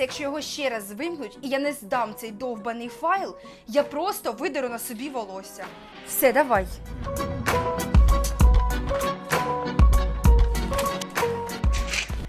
якщо його ще раз вимкнуть і я не здам цей довбаний файл, я просто видеру на собі волосся. Все, давай.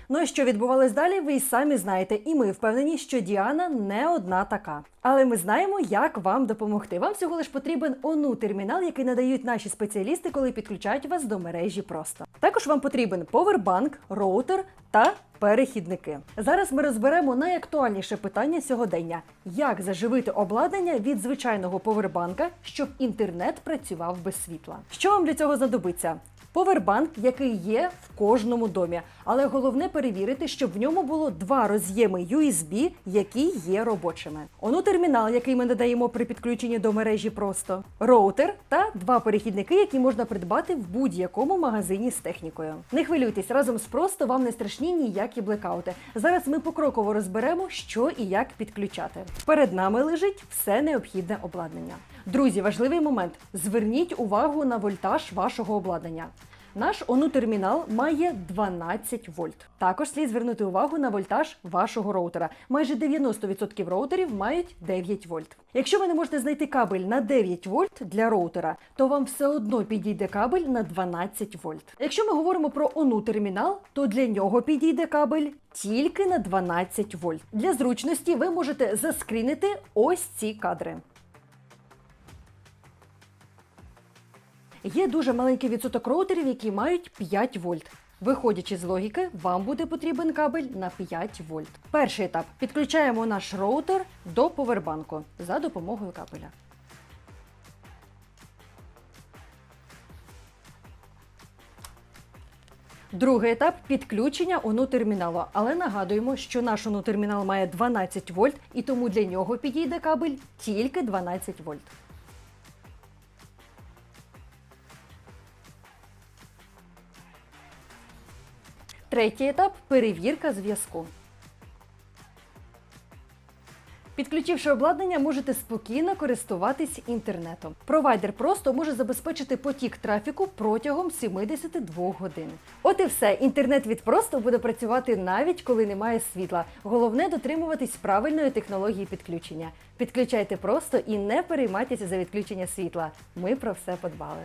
Ну і що відбувалось далі, ви й самі знаєте, і ми впевнені, що Діана не одна така. Але ми знаємо, як вам допомогти. Вам всього лиш потрібен ону термінал, який надають наші спеціалісти, коли підключають вас до мережі просто. Також вам потрібен повербанк, роутер та перехідники. Зараз ми розберемо найактуальніше питання сьогодення: як заживити обладнання від звичайного повербанка, щоб інтернет працював без світла. Що вам для цього знадобиться? Повербанк, який є в кожному домі, але головне перевірити, щоб в ньому було два роз'єми USB, які є робочими. Ону термінал, який ми надаємо при підключенні до мережі просто, роутер та два перехідники, які можна придбати в будь-якому магазині з технікою. Не хвилюйтесь, разом з просто вам не страшні ніякі блекаути. Зараз ми покроково розберемо, що і як підключати. Перед нами лежить все необхідне обладнання. Друзі, важливий момент: зверніть увагу на вольтаж вашого обладнання. Наш ОНУ-термінал має 12 вольт. Також слід звернути увагу на вольтаж вашого роутера. Майже 90% роутерів мають 9 вольт. Якщо ви не можете знайти кабель на 9 вольт для роутера, то вам все одно підійде кабель на 12 вольт. Якщо ми говоримо про ОНУ-термінал, то для нього підійде кабель тільки на 12 вольт. Для зручності ви можете заскрінити ось ці кадри. Є дуже маленький відсоток роутерів, які мають 5 вольт. Виходячи з логіки, вам буде потрібен кабель на 5 вольт. Перший етап підключаємо наш роутер до повербанку за допомогою кабеля. Другий етап підключення ОНУ терміналу. Але нагадуємо, що наш ОНУ термінал має 12 вольт, і тому для нього підійде кабель тільки 12 вольт. Третій етап перевірка зв'язку. Підключивши обладнання, можете спокійно користуватись інтернетом. Провайдер просто може забезпечити потік трафіку протягом 72 годин. От і все. Інтернет від просто буде працювати навіть коли немає світла. Головне дотримуватись правильної технології підключення. Підключайте просто і не переймайтеся за відключення світла. Ми про все подбали.